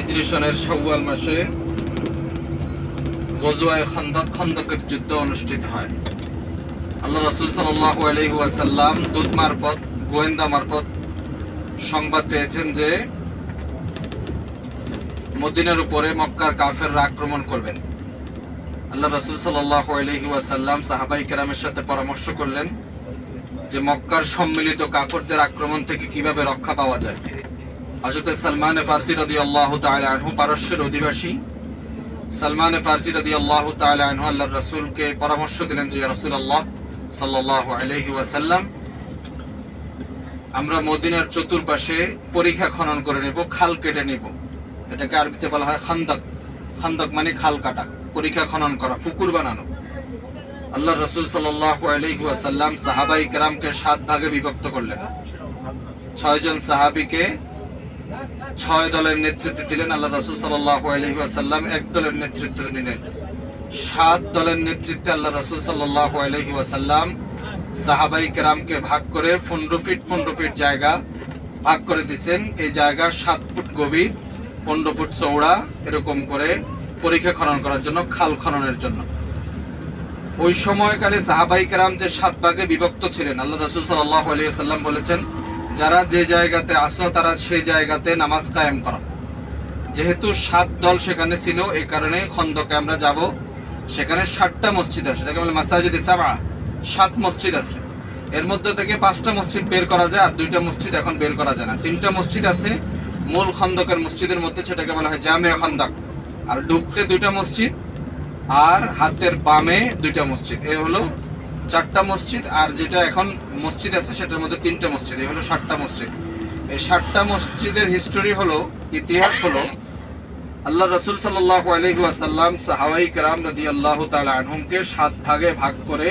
হিজরি সনের শাওয়াল মাসে গজওয়ায় খন্দক খন্দকের যুদ্ধ অনুষ্ঠিত হয়। আল্লাহ রসুল সাল্লাল্লাহু আলাইহি ওয়াসাল্লাম দূত মারফত, গোয়েন্দা মারফত সংবাদ পেয়েছেন যে মদিনার উপরে মক্কার কাফেররা আক্রমণ করবেন। আল্লাহ রসুল সাল্লাল্লাহু আলাইহি ওয়াসাল্লাম সাহাবাই কেরামের সাথে পরামর্শ করলেন যে মক্কার সম্মিলিত কাফরদের আক্রমণ থেকে কীভাবে রক্ষা পাওয়া যায়। হযরত সালমান ফারসি রাদিয়াল্লাহু তাআলা আনহু পারস্যের অধিবাসী। সালমান ফারসি রাদিয়াল্লাহু তাআলা আনহু আল্লাহর রাসূলকে পরামর্শ দিলেন যে, ইয়া রাসূলুল্লাহ সাল্লাল্লাহু আলাইহি ওয়াসাল্লাম, আমরা মদিনার চতুর্পাশে পরীক্ষা খনন করে নেব, খাল কেটে নেব। এটাকে আরবিতে বলা হয় খান্দক। খান্দক মানে খাল কাটা, পরীক্ষা খনন করা, পুকুর বানানো। আল্লাহ রসুল ওয়াসাল্লাম সাহাবাই কেরামকে সাত ভাগে বিভক্ত করলেন। ছয়জন সাহাবীকে ছয় দলের নেতৃত্ব দিলেন আল্লাহ রসুল আলাইহি এক দলের নেতৃত্ব নিলেন। সাত দলের নেতৃত্বে আল্লাহ রসুল ওয়াসাল্লাম সাহাবাই কেরামকে ভাগ করে পনেরো ফিট পনেরো ফিট জায়গা ভাগ করে দিছেন। এই জায়গা সাত ফুট গভীর, পনেরো ফুট চৌড়া এরকম করে পরীক্ষা খনন করার জন্য, খাল খননের জন্য। ওই সময়কালে সাহাবাই কেরাম যে সাত ভাগে বিভক্ত ছিলেন আল্লাহ রসুল সাল্লাহ আলিয়াল্লাম বলেছেন যারা যে জায়গাতে আসো, তারা সেই জায়গাতে নামাজ কায়েম করো। যেহেতু সাত দল সেখানে ছিল, এই কারণে খন্দকে আমরা যাব। সেখানে ষাটটা মসজিদ আছে, এটাকে বলে মাসাজিদ ইসাবা সাত মসজিদ আছে। এর মধ্যে থেকে পাঁচটা মসজিদ বের করা যায়, আর দুইটা মসজিদ এখন বের করা যায় না। তিনটা মসজিদ আছে, মূল খন্দকের মসজিদের মধ্যে, সেটাকে বলা হয় জামে খন্দক। আর ঢুকতে দুইটা মসজিদ, আর হাতের বামে দুইটা মসজিদ। এ হলো চারটা মসজিদ আর যেটা এখন মসজিদ আছে সেটার মধ্যে তিনটা মসজিদ, এই হলো ষাটটা মসজিদ। এই ষাটটা মসজিদের হিস্টোরি হলো ইতিহাস হলো আল্লাহ রসুল সাল্লাহ সাহাবাই কালাম নদী আল্লাহ তালা আনহুমকে সাত ভাগে ভাগ করে,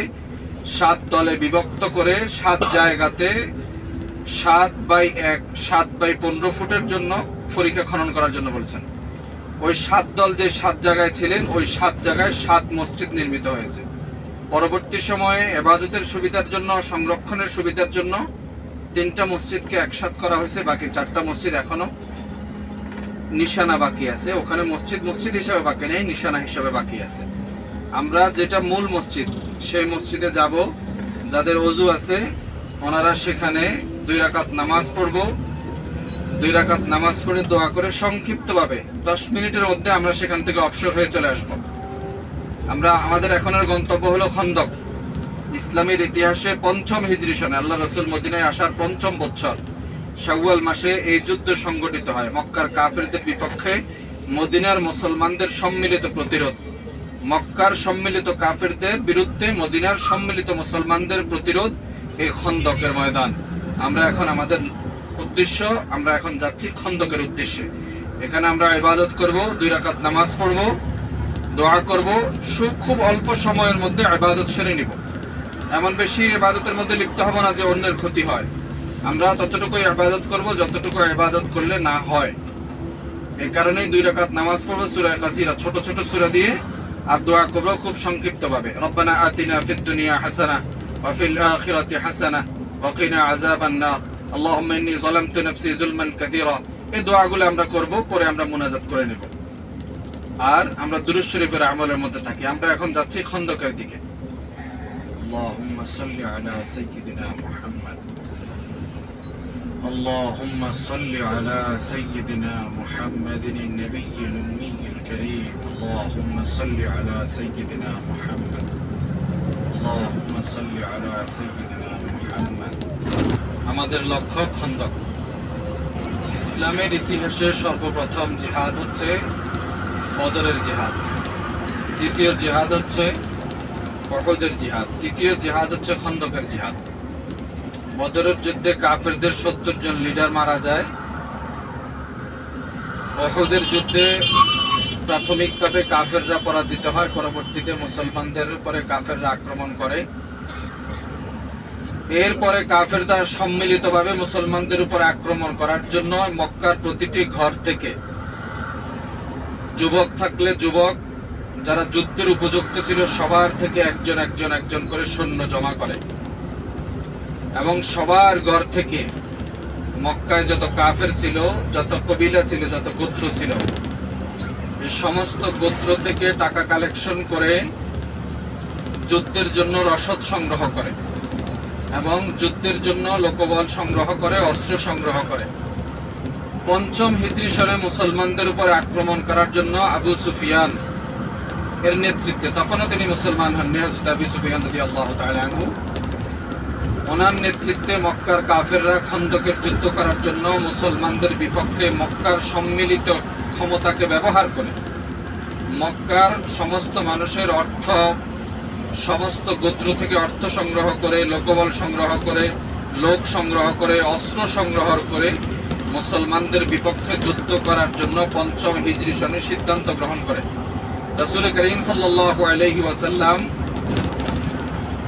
সাত দলে বিভক্ত করে, সাত জায়গাতে সাত বাই এক, সাত বাই পনেরো ফুটের জন্য পরীক্ষা খনন করার জন্য বলছেন। ওই সাত দল যে সাত জায়গায় ছিলেন, ওই সাত জায়গায় সাত মসজিদ নির্মিত হয়েছে। পরবর্তী সময়ে এবাদতের সুবিধার জন্য, সংরক্ষণের সুবিধার জন্য তিনটা মসজিদকে একসাথ করা হয়েছে, বাকি চারটা মসজিদ এখনও নিশানা বাকি আছে। ওখানে মসজিদ মসজিদ হিসাবে বাকি নেই, নিশানা হিসাবে বাকি আছে। আমরা যেটা মূল মসজিদ, সেই মসজিদে যাব, যাদের অজু আছে, ওনারা সেখানে দুই রাকাত নামাজ পড়ব। দুই রাকাত নামাজ পড়ে দোয়া করে সংক্ষিপ্তভাবে দশ মিনিটের মধ্যে আমরা সেখান থেকে অবসর হয়ে চলে আসব। আমরা, আমাদের এখনের গন্তব্য হলো খন্দক। ইসলামের ইতিহাসে পঞ্চম হিজরি সনে আল্লাহ রসুল মদিনায় আসার পঞ্চম বছর শাওয়াল মাসে এই যুদ্ধ সংগঠিত হয়। মক্কার কাফেরদের বিপক্ষে মদিনার মুসলমানদের সম্মিলিত প্রতিরোধ। মক্কার সম্মিলিত কাফেরদের বিরুদ্ধে মদিনার সম্মিলিত মুসলমানদের প্রতিরোধ এই খন্দকের ময়দান। আমরা এখন আমাদের উদ্দেশ্য, আমরা এখন যাচ্ছি খন্দকের উদ্দেশ্যে। এখানে আমরা ইবাদত করব, দুই রাকাত নামাজ পড়ব। দোয়া করব খুব অল্প সময়ের মধ্যে ইবাদত সেরে নিব। এমন বেশি ইবাদতের মধ্যে লিপ্ত হব না যে অন্যের ক্ষতি হয়। আমরা ততটুকু ইবাদত করব, যতটুকু ইবাদত করলে না হয়। এই কারণেই দুই রাকাত নামাজ পড়ব, সূরা কাসিরা, ছোট ছোট সূরা দিয়ে, আর দোয়া করব খুব সংক্ষিপ্তভাবে। রব্বানা আতিনা ফিদ দুনিয়া হাসানা, ওয়া ফিল আখিরাতি হাসানা, ওয়া কিনা আযাবান নার। আল্লাহুম্মা ইন্নী যালামতু নাফসি যুলমান কাসীরা। এই দোয়াগুলো আমরা করব করে আমরা মুনাজাত করে নেব। আর আমরা দুরূদ শরীফের আমলের মধ্যে থাকি আমরা এখন যাচ্ছি খন্দকের দিকে আল্লাহুম্মা সাল্লি আলা সাইয়্যিদিনা মুহাম্মদ اللهم صل على سيدنا محمد النبي الأمي الكريم اللهم صل على سيدنا محمد اللهم صل على سيدنا محمد আমাদের লক্ষ্য খন্দক ইসলামের ইতিহাসে সর্বপ্রথম জিহাদ হচ্ছে বদরের জিহাদ। দ্বিতীয় জিহাদ হচ্ছে অহদের জিহাদ। তৃতীয় জিহাদ হচ্ছে খন্দকের জিহাদ। বদরের যুদ্ধে কাফেরদের সত্তর জন লিডার মারা যায়। অহদের যুদ্ধে প্রাথমিকভাবে কাফেররা পরাজিত হয়। পরবর্তীতে মুসলমানদের উপরে কাফেররা আক্রমণ করে। এরপরে কাফেররা সম্মিলিতভাবে মুসলমানদের উপর আক্রমণ করার জন্য মক্কার প্রতিটি ঘর থেকে যুবক থাকলে যুবক, যারা যুদ্ধের উপযুক্ত ছিল, সবার থেকে একজন একজন একজন করে সৈন্য জমা করে। এবং সবার ঘর থেকে মক্কায় যত কাফের ছিল, যত কবিলা ছিল, যত গোত্র ছিল এই সমস্ত গোত্র থেকে টাকা কালেকশন করে যুদ্ধের জন্য রসদ সংগ্রহ করে এবং যুদ্ধের জন্য লোকবল সংগ্রহ করে, অস্ত্র সংগ্রহ করে। পঞ্চম হিজরি সনে মুসলমানদের উপর আক্রমণ করার জন্য আবু সুফিয়ান এর নেতৃত্বে, তখনও তিনি মুসলমান হন হযরত আবু সুফিয়ান রাদিয়াল্লাহু তাআলা আনহু। ওনার নেতৃত্বে মক্কার কাফেররা খন্দকের যুদ্ধ করার জন্য মুসলমানদের বিপক্ষে মক্কার সম্মিলিত ক্ষমতাকে ব্যবহার করে। মক্কার সমস্ত মানুষের অর্থ, সমস্ত গোত্র থেকে অর্থ সংগ্রহ করে, লোকবল সংগ্রহ করে, লোক সংগ্রহ করে, অস্ত্র সংগ্রহ করে মুসলমানদের বিপক্ষে যুদ্ধ করার জন্য পঞ্চম হিজরি সনে সিদ্ধান্ত গ্রহণ করে। রসুল করিম সাল্লাল্লাহু আলাইহি ওয়াসাল্লাম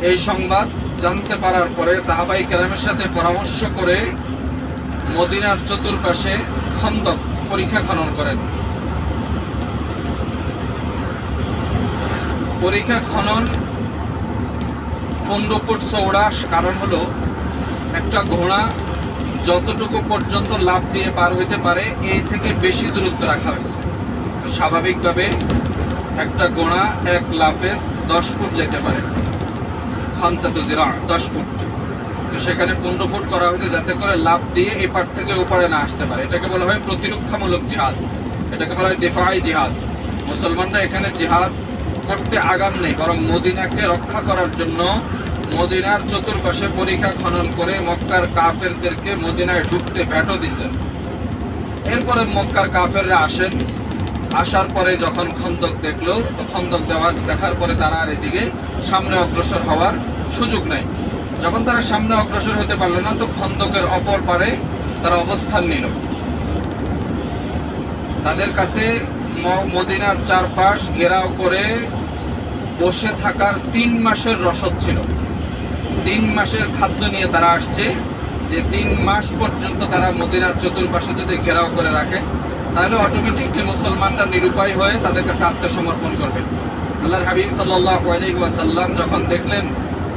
এই সংবাদ জানতে পারার পরে সাহাবাই কেরামের সাথে পরামর্শ করে মদিনার চতুর্পাশে খন্দক পরীক্ষা খনন করেন। পরীক্ষা খনন পনেরো ফুট চৌড়া কারণ হলো একটা ঘোড়া যতটুকু পর্যন্ত লাভ দিয়ে পার হইতে পারে এই থেকে বেশি দূরত্ব রাখা হয়েছে। স্বাভাবিকভাবে একটা ঘোড়া এক লাফে দশ ফুট যেতে পারে। খামচাত জিরা, দশ ফুট। তো সেখানে পনেরো ফুট করা হয়েছে যাতে করে লাভ দিয়ে এপার থেকে ওপারে না আসতে পারে। এটাকে বলা হয় প্রতিরক্ষামূলক জিহাদ। এটাকে বলা হয় দেফাই জিহাদ। মুসলমানরা এখানে জিহাদ করতে আগাম নেই, বরং মদিনাকে রক্ষা করার জন্য মদিনার চতুর্পাশে পরীক্ষা খনন করে মক্কার কাফেরদেরকে মদিনায় ঢুকতে ভেটো দিছেন। এরপরে মক্কার কাফেররা আসেন। আসার পরে যখন খন্দক দেখল খন্দক দেওয়া দেখার পরে তারা আর এদিকে সামনে অগ্রসর হওয়ার সুযোগ নাই। যখন তারা সামনে অগ্রসর হতে পারল না, তো খন্দকের অপর পারে তারা অবস্থান নিল। তাদের কাছে মদিনার চারপাশ ঘেরাও করে বসে থাকার তিন মাসের রসদ ছিল। তিন মাসের খাদ্য নিয়ে তারা আসছে। যে তিন মাস পর্যন্ত তারা মদিনার চতুর্পাশে যদি ঘেরাও করে রাখে, তাহলে অটোমেটিকলি মুসলমানরা নিরুপায় হয়ে তাদের কাছে আত্মসমর্পণ করবে। আল্লাহর হাবিব সাল্লাল্লাহু আলাইহি যখন দেখলেন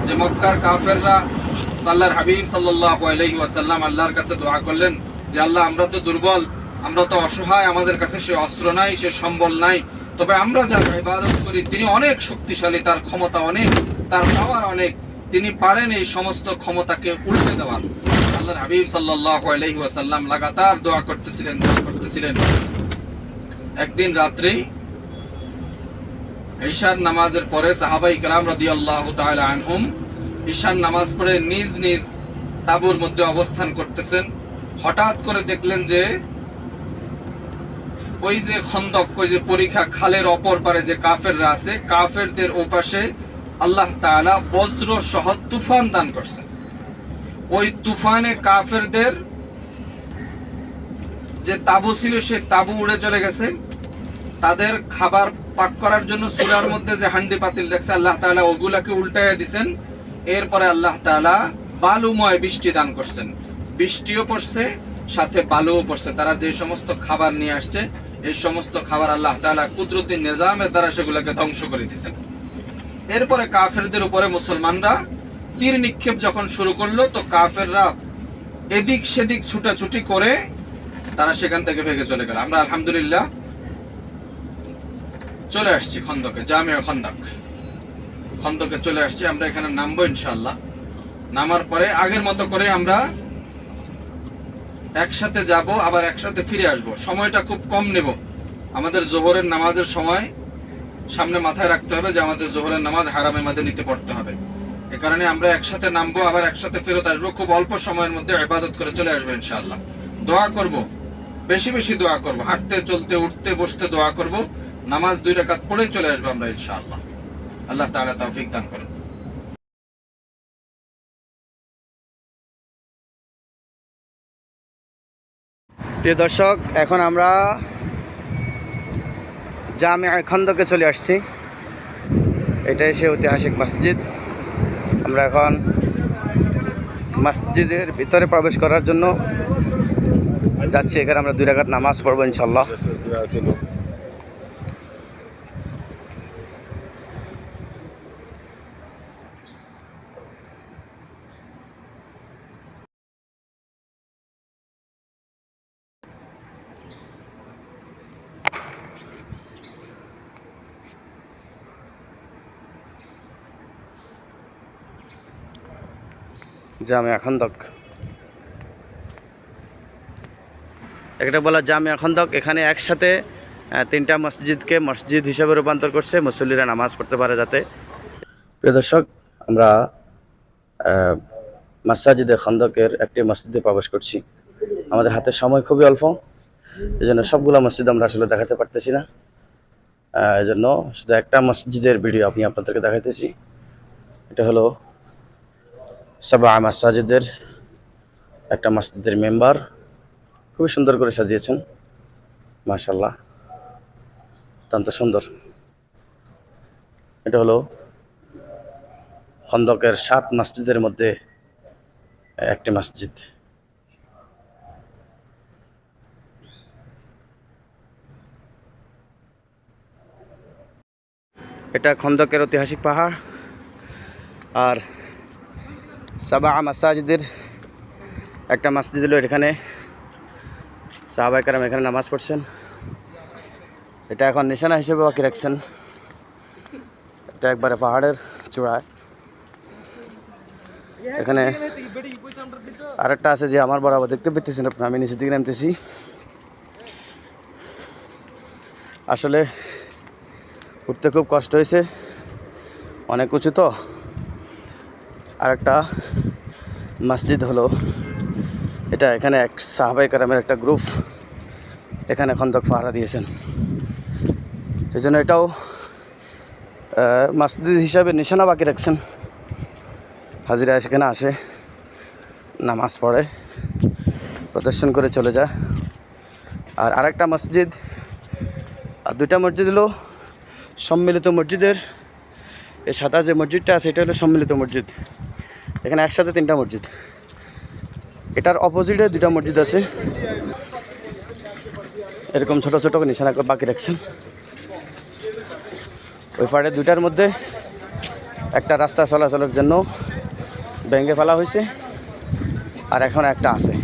যে মক্কার কাফেররা, আল্লাহর হাবিব সাল্লাল্লাহু আলাইহি ওয়াসাল্লাম আল্লাহর কাছে দোয়া করলেন যে, আল্লাহ, আমরা তো দুর্বল, আমরা তো অসহায়, আমাদের কাছে সে অস্ত্র নাই, সে সম্বল নাই। তবে আমরা যার ইবাদত করি, তিনি অনেক শক্তিশালী, তার ক্ষমতা অনেক, তার পাওয়ার অনেক। তিনি পারেন এই সমস্ত ক্ষমতাকে উল্টে দেওয়ার। আল্লাহর হাবিব আলাইহি ওয়াসাল্লাম লাগাতার দোয়া করতেছিলেন দোয়া করতেছিলেন। একদিন রাত্রেই ঈশার নামাজের পরে সাহাবাই কালাম রাদিয়াল্লাহু তাআলা আনহুম ঈশার নামাজ পড়ে নিজ নিজ তাবুর মধ্যে অবস্থান করতেছেন। হঠাৎ করে দেখলেন যে ওই যে খন্দক, ওই যে পরীক্ষা খালের অপর পারে যে কাফেররা আছে, কাফেরদের ওপাশে আল্লাহ তাআলা বজ্র সহ তুফান দান করছেন। ওই তুফানে কাফেরদের যে তাবু ছিল সে তাবু উড়ে চলে গেছে। তাদের খাবার পাক করার জন্য চুলার মধ্যে যে হান্ডি পাতিল রাখছে আল্লাহ তাআলা ওগুলাকে উল্টাইয়া দিছেন। এরপরে আল্লাহ তাআলা বালুময় বৃষ্টি দান করছেন। বৃষ্টিও পড়ছে, সাথে বালুও পড়ছে। তারা যে সমস্ত খাবার নিয়ে আসছে, এই সমস্ত খাবার আল্লাহ তাআলা কুদরতি নিজামের দ্বারা সেগুলোকে ধ্বংস করে দিছেন। এরপরে কাফেরদের উপরে মুসলমানরা তীর নিক্ষেপ যখন শুরু করল, তো কাফেররা এদিক সেদিক ছুটাছুটি করে তারা সেখান থেকে ভেঙে চলে গেল। আমরা আলহামদুলিল্লাহ চলে আসছি খন্দকে, জামে খন্দক। খন্দকে চলে আসছি, আমরা এখানে নামবো ইনশাআল্লাহ। নামার পরে আগের মতো করে আমরা একসাথে যাব, আবার একসাথে ফিরে আসব। সময়টা খুব কম নেব। আমাদের জোহরের নামাজের সময় সামনে মাথায় রাখতে হবে যে আমাদের জোহরের নামাজ হারামে নিতে পড়তে হবে। এ কারণে আমরা একসাথে নামবো, আবার একসাথে ফেরত আসব। খুব অল্প সময়ের মধ্যে ইবাদত করে চলে আসব ইনশাআল্লাহ। দোয়া করব, বেশি বেশি দোয়া করব, হাঁটতে, চলতে, উঠতে, বসতে দোয়া করব। নামাজ দুই রাকাত পড়ে চলে আসব আমরা ইনশাআল্লাহ। আল্লাহ তাআলা তৌফিক দান করুন। প্রিয় দর্শক, এখন আমরা জামে খন্দকে চলে আসছি। এটাই সে ঐতিহাসিক মসজিদ। আমরা এখন মসজিদের ভিতরে প্রবেশ করার জন্য যাচ্ছি। এখানে আমরা দুই রাকাত নামাজ পড়ব ইনশাল্লাহ জামিয়া খন্দক এটা বলা জামিয়া খন্দক এখানে একসাথে তিনটা মসজিদকে মসজিদ হিসেবে রূপান্তর করছে, মুসল্লিরা নামাজ পড়তে পারে যাতে। প্রিয় দর্শক, আমরা মাসাজিদে খন্দকের একটি মসজিদে প্রবেশ করছি। আমাদের হাতে সময় খুবই অল্প এই জন্য সবগুলো মসজিদ আমরা আসলে দেখাতে পারতেছি না। এই জন্য শুধু একটা মসজিদের ভিডিও আমি আপনাদেরকে দেখাইতেছি। এটা হলো সাবা মাসাজিদের একটা মসজিদের মেম্বার। খুবই সুন্দর করে সাজিয়েছেন। মাশাল্লাহ অত্যন্ত সুন্দর। এটা হলো খন্দকের সাত মসজিদের মধ্যে একটি মসজিদ। এটা খন্দকের ঐতিহাসিক পাহাড়। আর সাবা মাসাজিদের একটা মসজিদ হলো এখানে। সাহাবাই কারাম এখানে নামাজ পড়ছেন। এটা এখন নিশানা হিসেবে বাকি রাখছেন। এটা একবারে পাহাড়ের চূড়ায়। এখানে আরেকটা আছে যে আমার বরাবর দেখতে পেতেছেন আপনার আমি নিচের দিকে নামতেছি। আসলে উঠতে খুব কষ্ট হয়েছে। অনেক উঁচু তো। আরেকটা মসজিদ হলো। এটা এখানে এক সাহাবাই কারামের একটা গ্রুপ এখানে খন্দক পাহারা দিয়েছেন। এই জন্য এটাও মসজিদ হিসাবে নিশানা বাকি রাখছেন। হাজিরা সেখানে আসে, নামাজ পড়ে, প্রদর্শন করে চলে যায়। আর আরেকটা মসজিদ, আর দুইটা মসজিদ হলো সম্মিলিত মসজিদের। এই সাদা যে মসজিদটা আছে, এটা হলো সম্মিলিত মসজিদ। এখানে একসাথে তিনটা মসজিদ। এটার অপোজিটে দুটা মসজিদ আছে। এরকম ছোট ছোট নিশানা করে বাকি রাখছেন। ওই পাড়ে দুইটার মধ্যে একটা রাস্তা চলাচলের জন্য ভেঙে ফেলা হয়েছে, আর এখন একটা আছে।